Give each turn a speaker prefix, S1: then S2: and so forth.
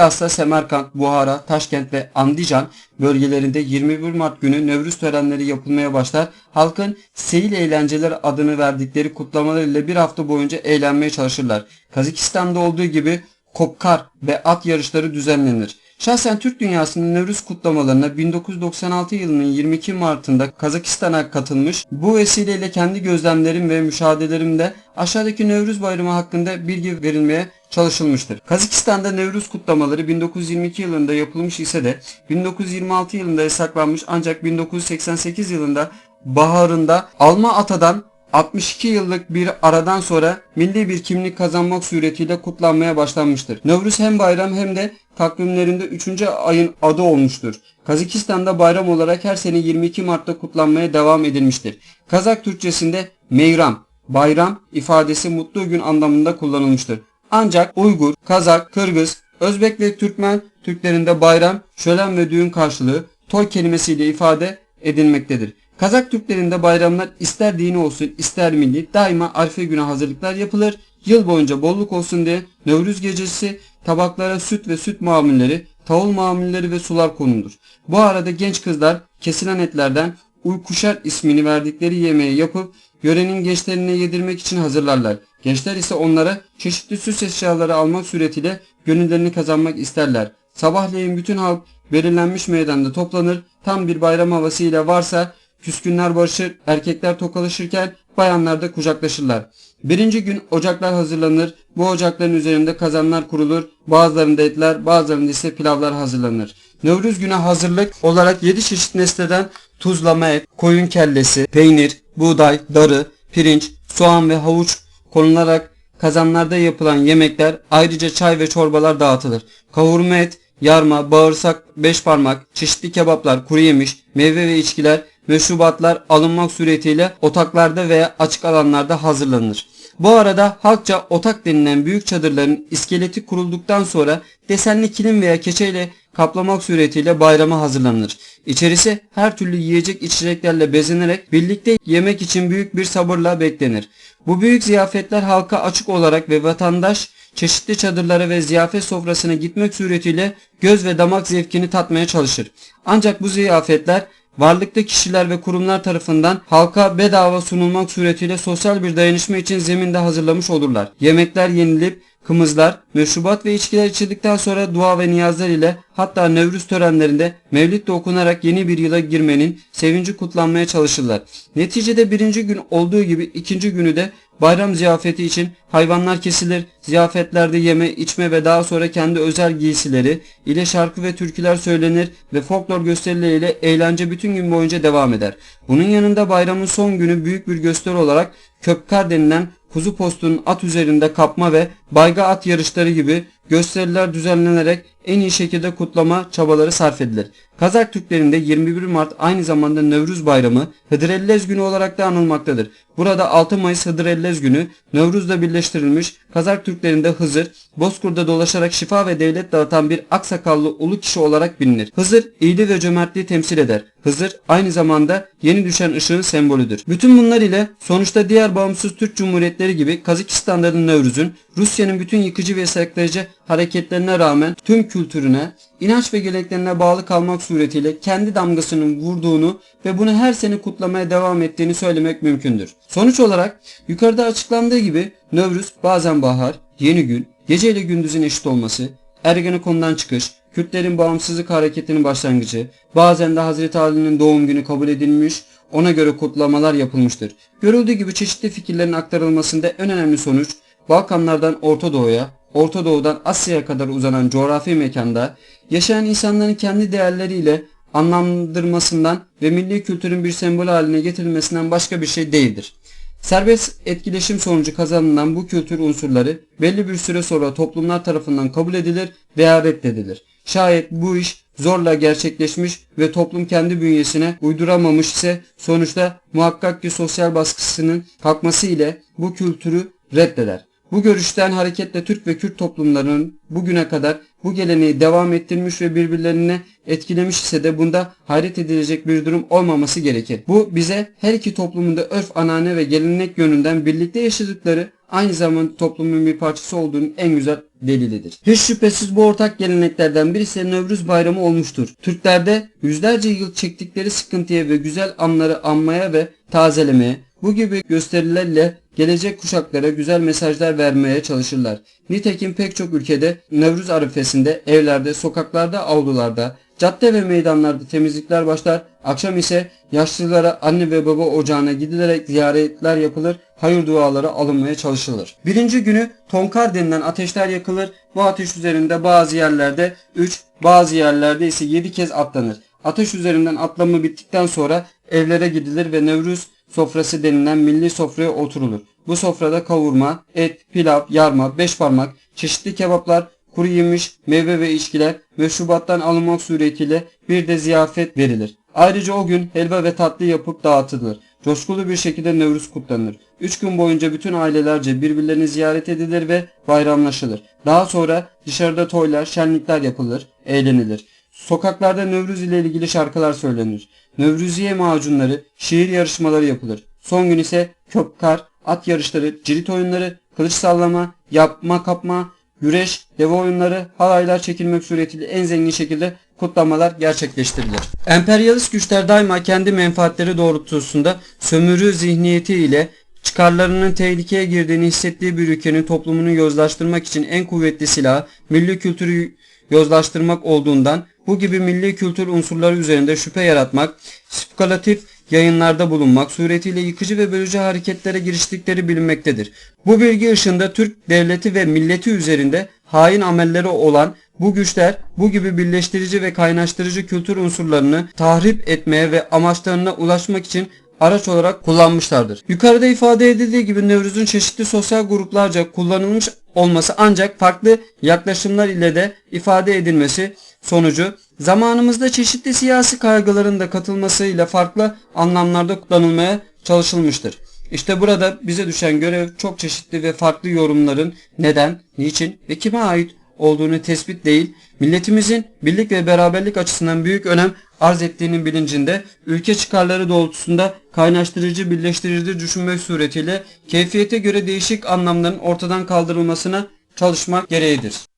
S1: Bilhassa Semerkant, Buhara, Taşkent ve Andijan bölgelerinde 21 Mart günü Nevruz törenleri yapılmaya başlar. Halkın Seyil Eğlenceler adını verdikleri kutlamalar ile bir hafta boyunca eğlenmeye çalışırlar. Kazakistan'da olduğu gibi kopkar ve at yarışları düzenlenir. Şahsen Türk dünyasının Nevruz kutlamalarına 1996 yılının 22 Mart'ında Kazakistan'a katılmış. Bu vesileyle kendi gözlemlerim ve müşahedelerimde aşağıdaki Nevruz Bayramı hakkında bilgi verilmeye çalışılmıştır. Kazakistan'da Nevruz kutlamaları 1922 yılında yapılmış ise de 1926 yılında yasaklanmış ancak 1988 yılında baharında Alma Ata'dan 62 yıllık bir aradan sonra milli bir kimlik kazanmak suretiyle kutlanmaya başlanmıştır. Nevruz hem bayram hem de takvimlerinde 3. ayın adı olmuştur. Kazakistan'da bayram olarak her sene 22 Mart'ta kutlanmaya devam edilmiştir. Kazak Türkçesinde meyram, bayram ifadesi mutlu gün anlamında kullanılmıştır. Ancak Uygur, Kazak, Kırgız, Özbek ve Türkmen Türklerinde bayram, şölen ve düğün karşılığı toy kelimesiyle ifade edilmektedir. Kazak Türklerinde bayramlar ister dini olsun ister milli daima arife güne hazırlıklar yapılır. Yıl boyunca bolluk olsun diye Nevruz gecesi tabaklara süt ve süt mamulleri, tavul mamulleri ve sular konulur. Bu arada genç kızlar kesilen etlerden uykuşar ismini verdikleri yemeği yapıp yörenin gençlerine yedirmek için hazırlarlar. Gençler ise onlara çeşitli süs eşyaları almak suretiyle gönüllerini kazanmak isterler. Sabahleyin bütün halk belirlenmiş meydanda toplanır. Tam bir bayram havasıyla varsa küskünler barışır, erkekler tokalaşırken bayanlar da kucaklaşırlar. Birinci gün ocaklar hazırlanır. Bu ocakların üzerinde kazanlar kurulur. Bazılarında etler, bazılarında ise pilavlar hazırlanır. Nevruz güne hazırlık olarak 7 çeşit nesneden tuzlama et, koyun kellesi, peynir, buğday, darı, pirinç, soğan ve havuç konularak kazanlarda yapılan yemekler ayrıca çay ve çorbalar dağıtılır. Kavurma et, yarma, bağırsak, beş parmak, çeşitli kebaplar, kuru yemiş, meyve ve içkiler, meşrubatlar alınmak suretiyle otaklarda veya açık alanlarda hazırlanır. Bu arada halkça otak denilen büyük çadırların iskeleti kurulduktan sonra desenli kilim veya keçeyle kaplamak suretiyle bayrama hazırlanır. İçerisi her türlü yiyecek içeceklerle bezenerek birlikte yemek için büyük bir sabırla beklenir. Bu büyük ziyafetler halka açık olarak ve vatandaş çeşitli çadırlara ve ziyafet sofrasına gitmek suretiyle göz ve damak zevkini tatmaya çalışır. Ancak bu ziyafetler varlıklı kişiler ve kurumlar tarafından halka bedava sunulmak suretiyle sosyal bir dayanışma için zeminde hazırlamış olurlar. Yemekler yenilip kımızlar, meşrubat ve içkiler içildikten sonra dua ve niyazlar ile hatta Nevruz törenlerinde mevlid de okunarak yeni bir yıla girmenin sevinci kutlanmaya çalışırlar. Neticede birinci gün olduğu gibi ikinci günü de bayram ziyafeti için hayvanlar kesilir, ziyafetlerde yeme, içme ve daha sonra kendi özel giysileri ile şarkı ve türküler söylenir ve folklor gösterileriyle eğlence bütün gün boyunca devam eder. Bunun yanında bayramın son günü büyük bir gösteri olarak Köpkar denilen kuzu postunun at üzerinde kapma ve bayga at yarışları gibi gösteriler düzenlenerek en iyi şekilde kutlama çabaları sarf edilir. Kazak Türklerinde 21 Mart aynı zamanda Nevruz Bayramı Hıdrellez Günü olarak da anılmaktadır. Burada 6 Mayıs Hıdrellez Günü Nevruz'da birleştirilmiş Kazak Türklerinde Hızır, Bozkur'da dolaşarak şifa ve devlet dağıtan bir aksakallı ulu kişi olarak bilinir. Hızır iyiliği ve cömertliği temsil eder. Hızır aynı zamanda yeni düşen ışığın sembolüdür. Bütün bunlar ile sonuçta diğer bağımsız Türk Cumhuriyetleri gibi Kazakistan'da da Nevruz'un Rusya'nın bütün yıkıcı ve yasaklayıcı hareketlerine rağmen tüm kültürüne, inanç ve geleneklerine bağlı kalmak suretiyle kendi damgasının vurduğunu ve bunu her sene kutlamaya devam ettiğini söylemek mümkündür. Sonuç olarak yukarıda açıklandığı gibi Nevruz bazen bahar, yeni gün, gece ile gündüzün eşit olması, Ergenekon'dan çıkış, Kürtlerin bağımsızlık hareketinin başlangıcı, bazen de Hazreti Ali'nin doğum günü kabul edilmiş, ona göre kutlamalar yapılmıştır. Görüldüğü gibi çeşitli fikirlerin aktarılmasında en önemli sonuç, Balkanlardan Orta Doğu'ya, Orta Doğu'dan Asya'ya kadar uzanan coğrafi mekanda yaşayan insanların kendi değerleriyle anlamlandırmasından ve milli kültürün bir sembol haline getirilmesinden başka bir şey değildir. Serbest etkileşim sonucu kazanılan bu kültür unsurları belli bir süre sonra toplumlar tarafından kabul edilir veya reddedilir. Şayet bu iş zorla gerçekleşmiş ve toplum kendi bünyesine uyduramamış ise sonuçta muhakkak ki sosyal baskısının kalkması ile bu kültürü reddeder. Bu görüşten hareketle Türk ve Kürt toplumlarının bugüne kadar bu geleneği devam ettirmiş ve birbirlerine etkilemiş ise de bunda hayret edilecek bir durum olmaması gerekir. Bu bize her iki toplumunda örf, anane ve gelenek yönünden birlikte yaşadıkları aynı zamanda toplumun bir parçası olduğunun en güzel delilidir. Hiç şüphesiz bu ortak geleneklerden birisi Nevruz Bayramı olmuştur. Türklerde yüzlerce yıl çektikleri sıkıntıya ve güzel anları anmaya ve tazelemeye, bu gibi gösterilerle gelecek kuşaklara güzel mesajlar vermeye çalışırlar. Nitekim pek çok ülkede Nevruz arifesinde, evlerde, sokaklarda, avlularda, cadde ve meydanlarda temizlikler başlar. Akşam ise yaşlılara anne ve baba ocağına gidilerek ziyaretler yapılır, hayır duaları alınmaya çalışılır. Birinci günü tonkar denilen ateşler yakılır. Bu ateş üzerinde bazı yerlerde 3, bazı yerlerde ise 7 kez atlanır. Ateş üzerinden atlama bittikten sonra evlere gidilir ve Nevruz sofrası denilen milli sofraya oturulur. Bu sofrada kavurma, et, pilav, yarma, beş parmak, çeşitli kebaplar, kuru yemiş, meyve ve içkiler meşrubattan alınmak suretiyle bir de ziyafet verilir. Ayrıca o gün helva ve tatlı yapıp dağıtılır. Coşkulu bir şekilde Nevruz kutlanır. Üç gün boyunca bütün ailelerce birbirlerini ziyaret edilir ve bayramlaşılır. Daha sonra dışarıda toylar, şenlikler yapılır, eğlenilir. Sokaklarda Nevruz ile ilgili şarkılar söylenir. Nevruziye macunları, şiir yarışmaları yapılır. Son gün ise köpkar, at yarışları, cirit oyunları, kılıç sallama, yapma kapma, güreş, deve oyunları, halaylar çekilmek suretiyle en zengin şekilde kutlamalar gerçekleştirilir. Emperyalist güçler daima kendi menfaatleri doğrultusunda sömürü zihniyeti ile çıkarlarının tehlikeye girdiğini hissettiği bir ülkenin toplumunu yozlaştırmak için en kuvvetli silah milli kültürü yozlaştırmak olduğundan bu gibi milli kültür unsurları üzerinde şüphe yaratmak, spekülatif yayınlarda bulunmak suretiyle yıkıcı ve bölücü hareketlere giriştikleri bilinmektedir. Bu bilgi ışığında Türk devleti ve milleti üzerinde hain amelleri olan bu güçler bu gibi birleştirici ve kaynaştırıcı kültür unsurlarını tahrip etmeye ve amaçlarına ulaşmak için araç olarak kullanmışlardır. Yukarıda ifade edildiği gibi Nevruz'un çeşitli sosyal gruplarca kullanılmış olması ancak farklı yaklaşımlar ile de ifade edilmesi sonucu zamanımızda çeşitli siyasi kaygıların da katılmasıyla farklı anlamlarda kullanılmaya çalışılmıştır. İşte burada bize düşen görev çok çeşitli ve farklı yorumların neden, niçin ve kime ait olduğunu tespit değil, milletimizin birlik ve beraberlik açısından büyük önem arz ettiğinin bilincinde, ülke çıkarları doğrultusunda kaynaştırıcı, birleştirici düşünmek suretiyle keyfiyete göre değişik anlamların ortadan kaldırılmasına çalışmak gereğidir.